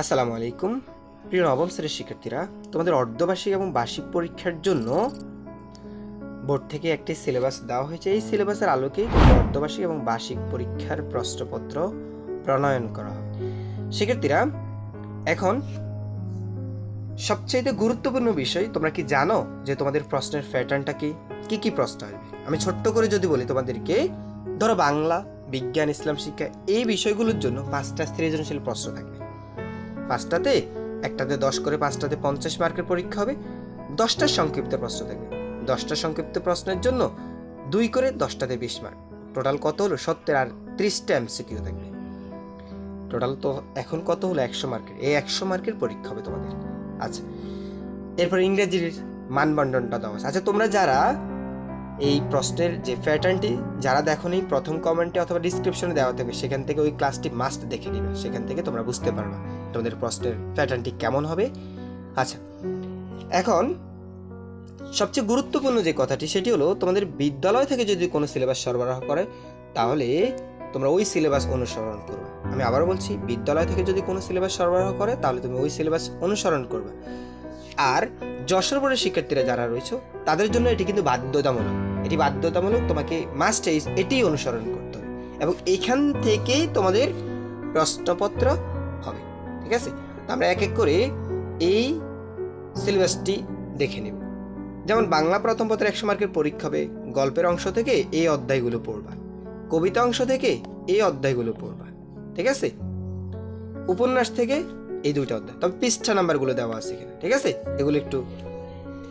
আসসালামু আলাইকুম। প্রিয় নবম শ্রেণির শিক্ষার্থীরা, তোমাদের অর্ধবার্ষিক এবং বার্ষিক পরীক্ষার জন্য বোর্ড থেকে একটি সিলেবাস দেওয়া হয়েছে। এই সিলেবাসের আলোকেই অর্ধবার্ষিক এবং বার্ষিক পরীক্ষার প্রশ্নপত্র প্রণয়ন করা হবে। শিক্ষার্থীরা, এখন সবচেয়ে গুরুত্বপূর্ণ বিষয়, তোমরা কি জানো যে তোমাদের প্রশ্নের প্যাটার্নটা কি? কি কি প্রশ্ন আসবে? আমি ছোট্ট করে যদি বলি তোমাদেরকে, ধরো বাংলা, বিজ্ঞান, ইসলাম, শিক্ষা, এই বিষয়গুলোর জন্য পাঁচটা সৃজনশীল প্রশ্ন থাকবে। পাঁচটাতে, একটাতে দশ করে পাঁচটাতে পঞ্চাশ মার্কের পরীক্ষা হবে, দশটা সংক্ষিপ্ত প্রশ্ন থাকবে দশটা সংক্ষিপ্ত প্রশ্নের জন্য দুই করে দশটাতে বিশ মার্ক। টোটাল কত হলো? সত্তর আর ত্রিশটা এমসিকিউ থাকবে টোটাল তো এখন কত হলো? একশো মার্কের। এই একশো মার্কের পরীক্ষা হবে তোমাদের। আচ্ছা এরপর ইংরেজির মানবন্ডনটা দেওয়া আচ্ছা তোমরা যারা এই প্রশ্নের যে প্যাটার্নটি যারা দেখোনি প্রথম কমেন্টে অথবা ডিসক্রিপশনে দেওয়া থাকবে, সেখান থেকে ওই ক্লাসটি মাস্ট দেখে নিবে। সেখান থেকে তোমরা বুঝতে পারবে। তোমাদের প্রশ্নের প্যাটার্নটি কেমন হবে? আচ্ছা এখন সবচেয়ে গুরুত্বপূর্ণ যে কথাটি, সেটি হলো তোমাদের বিদ্যালয় থেকে যদি কোনো সিলেবাস সরবরাহ করে, তাহলে তোমরা ওই সিলেবাস অনুসরণ করবে। আমি আবারও বলছি, বিদ্যালয় থেকে যদি কোনো সিলেবাস সরবরাহ করে, তাহলে তুমি ওই সিলেবাস অনুসরণ করবে। আর যশোর বোর্ডের শিক্ষার্থীরা যারা রয়েছে, তাদের জন্য এটি কিন্তু বাধ্যতামূলক। এটি বাধ্যতামূলক, তোমাকে মাস্ট এটি অনুসরণ করতে হবে। এবং এখান থেকেই তোমাদের প্রশ্নপত্র হবে। ঠিক আছে? আমরা এক এক করে এই সিলেবাসটি দেখে নেব। যেমন বাংলা প্রথম পত্র একশো মার্কের পরীক্ষা হবে, গল্পের অংশ থেকে এই অধ্যায়গুলো পড়বা, কবিতা অংশ থেকে এই অধ্যায়গুলো পড়বা, ঠিক আছে? উপন্যাস থেকে এই দুইটা অধ্যায়, তবে পৃষ্ঠা নাম্বারগুলো দেওয়া আছে এখানে, ঠিক আছে? এগুলো একটু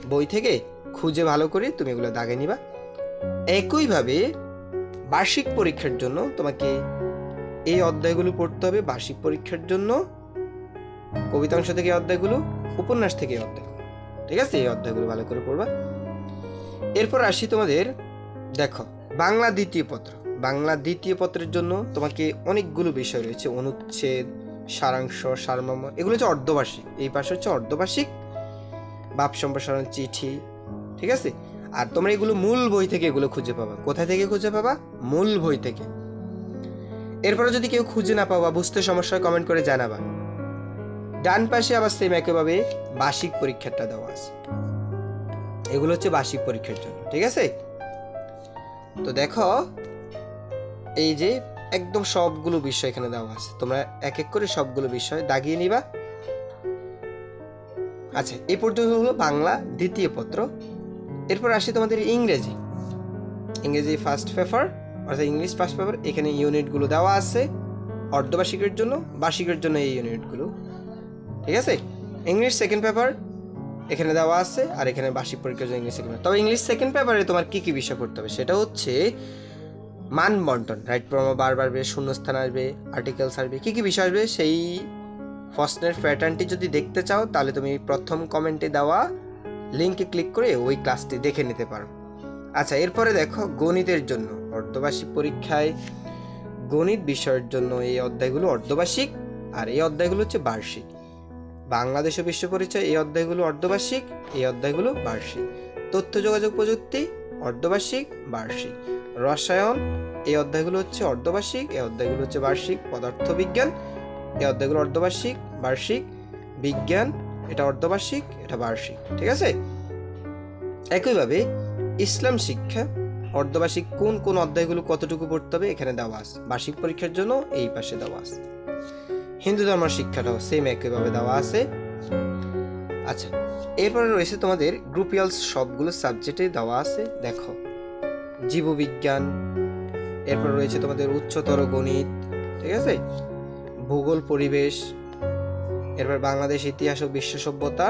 বই থেকে খুঁজে ভালো করে তুমি এগুলো দাগে নিবা। একইভাবে বার্ষিক পরীক্ষার জন্য তোমাকে এই অধ্যায়গুলো পড়তে হবে, বার্ষিক পরীক্ষার জন্য কবিতাংশ থেকে অধ্যায়গুলো, উপন্যাস থেকে এই অধ্যায়গুলো। ঠিক আছে? এই অধ্যায়গুলো ভালো করে পড়বা। এরপর আসি তোমাদের, দেখো, বাংলা দ্বিতীয় পত্র। বাংলা দ্বিতীয় পত্রের জন্য তোমাকে অনেকগুলো বিষয় রয়েছে। অনুচ্ছেদ, সারাংশ, সারমর্ম, এগুলো হচ্ছে অর্ধবার্ষিক। এই পাশে হচ্ছে অর্ধবার্ষিক, বাপ সম্প্রসারণ চিঠি, ঠিক আছে? আর তোমরা এগুলো মূল বই থেকে এগুলো খুঁজে পাবা। কোথা থেকে খুঁজে পাবা? মূল বই থেকে। এরপরে যদি কেউ খুঁজে না পাবা বুঝতে সমস্যা কমেন্ট করে জানাবা। ডান পাশে আবার সেম একইভাবে বার্ষিক পরীক্ষাটা দেওয়া আছে। এগুলো হচ্ছে বার্ষিক পরীক্ষার জন্য, ঠিক আছে? তো দেখো, এই যে একদম সবগুলো বিষয় এখানে দেওয়া আছে। তোমরা এক এক করে সবগুলো বিষয় দাগিয়ে নিবা। আচ্ছা এই পর্যন্ত হলো বাংলা দ্বিতীয় পত্র। এরপর আসি তোমাদের ইংরেজি। ইংরেজি ফার্স্ট পেপার অর্থাৎ ইংলিশ ফার্স্ট পেপার এখানে ইউনিটগুলো দেওয়া আছে অর্ধবার্ষিকের জন্য, বার্ষিকের জন্য এই ইউনিটগুলো ঠিক আছে? ইংলিশ সেকেন্ড পেপার এখানে দেওয়া আছে আর এখানে বার্ষিক পরীক্ষার জন্য ইংলিশ সেকেন্ড তবে ইংলিশ সেকেন্ড পেপারে তোমার কি কি বিষয় পড়তে হবে? সেটা হচ্ছে মান বন্টন রাইট প্রমা বারবার আসবে, শূন্যস্থান আসবে আর্টিকেলস আসবে, কী কী বিষয় আসবে? সেই প্রশ্নের প্যাটার্নটি যদি দেখতে চাও, তাহলে তুমি প্রথম কমেন্টে দেওয়া লিঙ্কে ক্লিক করে ওই ক্লাসটি দেখে নিতে পারো। আচ্ছা এরপরে দেখো গণিতের জন্য, অর্ধবার্ষিক পরীক্ষায় গণিত বিষয়ের জন্য এই অধ্যায়গুলো অর্ধবার্ষিক আর এই অধ্যায়গুলো হচ্ছে বার্ষিক। বাংলাদেশ ও বিশ্ব পরিচয়, এই অধ্যায়গুলো অর্ধবার্ষিক, এই অধ্যায়গুলো বার্ষিক। তথ্য, যোগাযোগ প্রযুক্তি, অর্ধবার্ষিক, বার্ষিক। রসায়ন, এই অধ্যায়গুলো হচ্ছে অর্ধবার্ষিক, এই অধ্যায়গুলো হচ্ছে বার্ষিক। পদার্থবিজ্ঞান, এই অধ্যায়গুলো অর্ধবার্ষিক, বার্ষিক। বিজ্ঞান, এটা অর্ধবার্ষিক, এটা বার্ষিক, ঠিক আছে? একইভাবে ইসলাম শিক্ষা, অর্ধবার্ষিক কোন কোন অধ্যায়গুলো কতটুকু পড়তে হবে এখানে দেওয়া আছে। বার্ষিক পরীক্ষার জন্য এই পাশে দেওয়া আছে। হিন্দু ধর্ম শিক্ষাটাও সেম একইভাবে দেওয়া আছে। আচ্ছা এরপরে রয়েছে তোমাদের গ্রুপিয়ালস সবগুলো সাবজেক্টে দেওয়া আছে, দেখো। জীববিজ্ঞান, এরপর রয়েছে তোমাদের উচ্চতর গণিত, ঠিক আছে? ভূগোল, পরিবেশ, এরপর বাংলাদেশ ইতিহাস ও বিশ্ব সভ্যতা,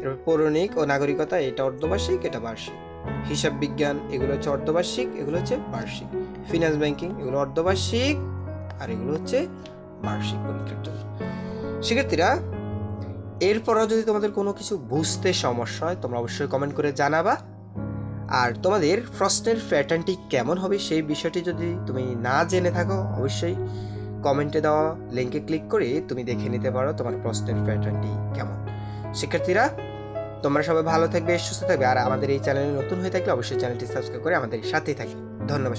এরপর পৌরাণিক ও নাগরিকতা, এটা অর্ধবার্ষিক, এটা বার্ষিক। হিসাব বিজ্ঞান, এগুলো হচ্ছে অর্ধবার্ষিক, এগুলো হচ্ছে বার্ষিক। ফিনান্স ব্যাংকিং এগুলো অর্ধবার্ষিক, আর এগুলো হচ্ছে বার্ষিক পরীক্ষার জন্য শিক্ষার্থীরা, এরপরও যদি তোমাদের কোনো কিছু বুঝতে সমস্যা হয়, তোমরা অবশ্যই কমেন্ট করে জানাবা। আর তোমাদের প্রশ্নের প্যাটার্নটি কেমন হবে সেই বিষয়টি যদি তুমি না জেনে থাকো, অবশ্যই কমেন্টে দেওয়া লিঙ্কে ক্লিক করে তুমি দেখে নিতে পারো তোমার প্রশ্নের প্যাটার্নটি কেমন। শিক্ষার্থীরা, তোমরা সবাই ভালো থাকবে, সুস্থ থাকবে। আর আমাদের এই চ্যানেলে নতুন হয়ে থাকলে অবশ্যই চ্যানেলটি সাবস্ক্রাইব করে আমাদের সাথেই থাকবে। ধন্যবাদ।